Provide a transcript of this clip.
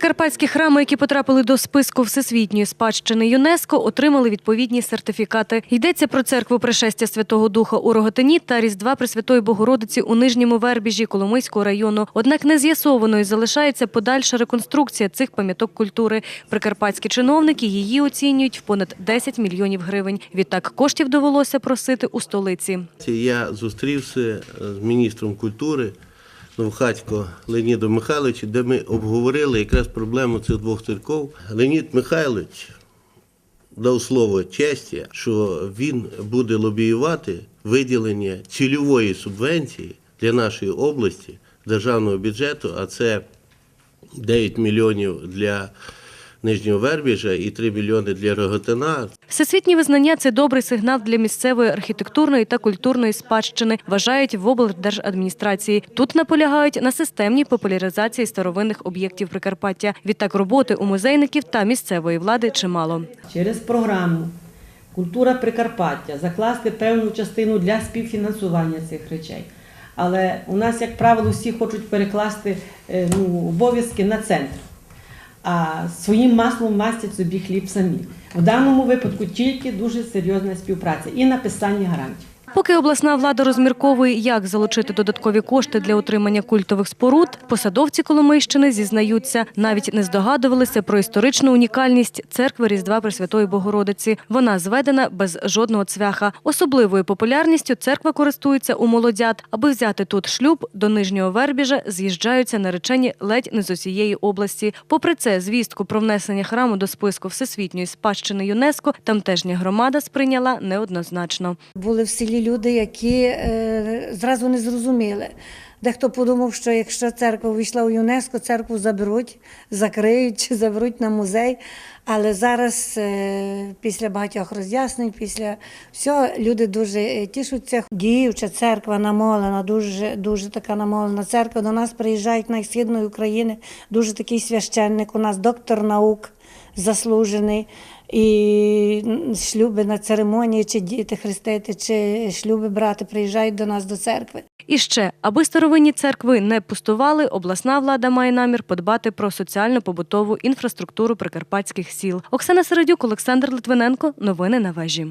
Прикарпатські храми, які потрапили до списку всесвітньої спадщини ЮНЕСКО, отримали відповідні сертифікати. Йдеться про церкву Пришестя Святого Духа у Роготині та Різдва Пресвятої Богородиці у Нижньому Вербіжі Коломийського району. Однак не з'ясованою залишається подальша реконструкція цих пам'яток культури. Прикарпатські чиновники її оцінюють в понад 10 мільйонів гривень. Відтак коштів довелося просити у столиці. Я зустрівся з міністром культури Новхатько Леонідом Михайловичу, де ми обговорили якраз проблему цих двох церков. Леонід Михайлович дав слово честі, що він буде лобіювати виділення цільової субвенції для нашої області державного бюджету, а це 9 мільйонів для Нижнього Вербіжа і 3 мільйони для Роготина. Всесвітнє визнання це добрий сигнал для місцевої архітектурної та культурної спадщини, вважають в облдержадміністрації. Тут наполягають на системній популяризації старовинних об'єктів Прикарпаття. Відтак роботи у музейників та місцевої влади чимало. через програму Культура Прикарпаття закласти певну частину для співфінансування цих речей. Але у нас, як правило, всі хочуть перекласти е, ну, обов'язки на центр, а своїм маслом мастять собі хліб самі. В даному випадку тільки дуже серйозна співпраця і написання гарантій. Поки обласна влада розмірковує, як залучити додаткові кошти для утримання культових споруд, посадовці Коломийщини зізнаються, навіть не здогадувалися про історичну унікальність церкви Різдва Пресвятої Богородиці. Вона зведена без жодного цвяха. Особливою популярністю церква користується у молодят. Аби взяти тут шлюб, до Нижнього Вербіжа з'їжджаються наречені ледь не з усієї області. Попри це, звістку про внесення храму до списку всесвітньої спадщини ЮНЕСКО тамтешня громада сприйняла неоднозначно. Були в селі люди, які е, зразу не зрозуміли. Дехто подумав, що якщо церква увійшла у ЮНЕСКО, церкву заберуть, закриють чи заберуть на музей. Але зараз, е, після багатьох роз'яснень, після всього, люди дуже е, тішуться. Діюча церква намолена, дуже, дуже така намолена церква. До нас приїжджають на східної України, дуже такий священник, у нас доктор наук заслужений. І шлюби на церемонії, чи діти хрестити, чи шлюби брати, приїжджають до нас до церкви. І ще, аби старовинні церкви не пустували, обласна влада має намір подбати про соціально-побутову інфраструктуру прикарпатських сіл. Оксана Середюк, Олександр Литвиненко. Новини на вежі.